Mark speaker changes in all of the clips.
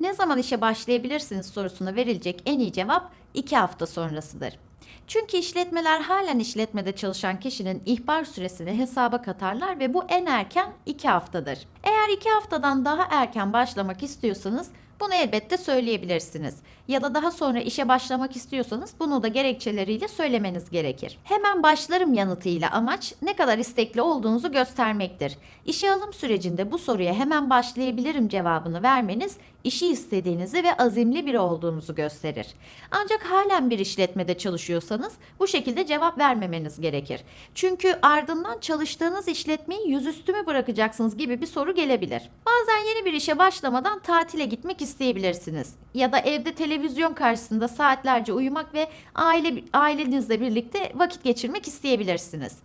Speaker 1: Ne zaman işe başlayabilirsiniz sorusuna verilecek en iyi cevap 2 hafta sonrasıdır. Çünkü işletmeler halen işletmede çalışan kişinin ihbar süresini hesaba katarlar ve bu en erken 2 haftadır. Eğer 2 haftadan daha erken başlamak istiyorsanız bunu elbette söyleyebilirsiniz. Ya da daha sonra işe başlamak istiyorsanız bunu da gerekçeleriyle söylemeniz gerekir. Hemen başlarım yanıtıyla amaç ne kadar istekli olduğunuzu göstermektir. İşe alım sürecinde bu soruya hemen başlayabilirim cevabını vermeniz işi istediğinizi ve azimli biri olduğunuzu gösterir. Ancak halen bir işletmede çalışıyorsanız bu şekilde cevap vermemeniz gerekir. Çünkü ardından çalıştığınız işletmeyi yüzüstü mü bırakacaksınız gibi bir soru gelebilir. Bazen yeni bir işe başlamadan tatile gitmek isteyebilirsiniz. Ya da evde televizyon karşısında saatlerce uyumak ve aile ailenizle birlikte vakit geçirmek isteyebilirsiniz.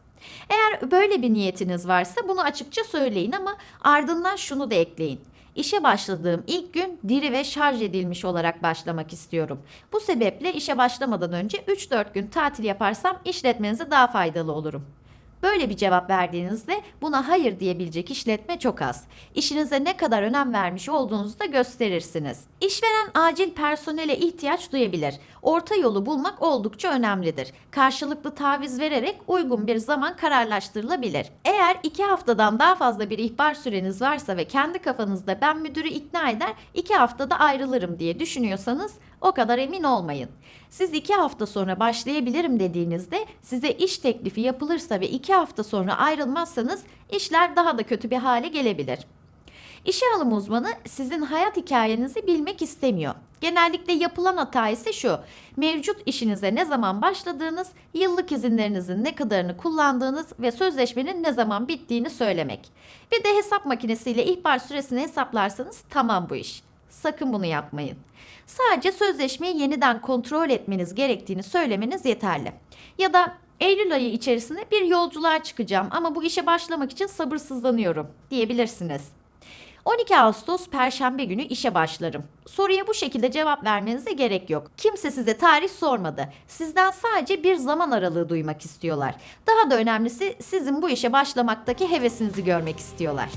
Speaker 1: Eğer böyle bir niyetiniz varsa bunu açıkça söyleyin ama ardından şunu da ekleyin. İşe başladığım ilk gün diri ve şarj edilmiş olarak başlamak istiyorum. Bu sebeple işe başlamadan önce 3-4 gün tatil yaparsam işletmenize daha faydalı olurum. Böyle bir cevap verdiğinizde buna hayır diyebilecek işletme çok az. İşinize ne kadar önem vermiş olduğunuzu da gösterirsiniz. İşveren acil personele ihtiyaç duyabilir. Orta yolu bulmak oldukça önemlidir. Karşılıklı taviz vererek uygun bir zaman kararlaştırılabilir. Eğer iki haftadan daha fazla bir ihbar süreniz varsa ve kendi kafanızda ben müdürü ikna eder iki haftada ayrılırım diye düşünüyorsanız o kadar emin olmayın. Siz iki hafta sonra başlayabilirim dediğinizde size iş teklifi yapılırsa ve iki hafta sonra ayrılmazsanız işler daha da kötü bir hale gelebilir. İşe alım uzmanı sizin hayat hikayenizi bilmek istemiyor. Genellikle yapılan hata ise şu. Mevcut işinize ne zaman başladığınız, yıllık izinlerinizin ne kadarını kullandığınız ve sözleşmenin ne zaman bittiğini söylemek. Bir de hesap makinesiyle ihbar süresini hesaplarsanız tamam bu iş. Sakın bunu yapmayın. Sadece sözleşmeyi yeniden kontrol etmeniz gerektiğini söylemeniz yeterli. Ya da Eylül ayı içerisinde bir yolculuğa çıkacağım ama bu işe başlamak için sabırsızlanıyorum diyebilirsiniz. 12 Ağustos Perşembe günü işe başlarım. Soruya bu şekilde cevap vermenize gerek yok. Kimse size tarih sormadı. Sizden sadece bir zaman aralığı duymak istiyorlar. Daha da önemlisi sizin bu işe başlamaktaki hevesinizi görmek istiyorlar.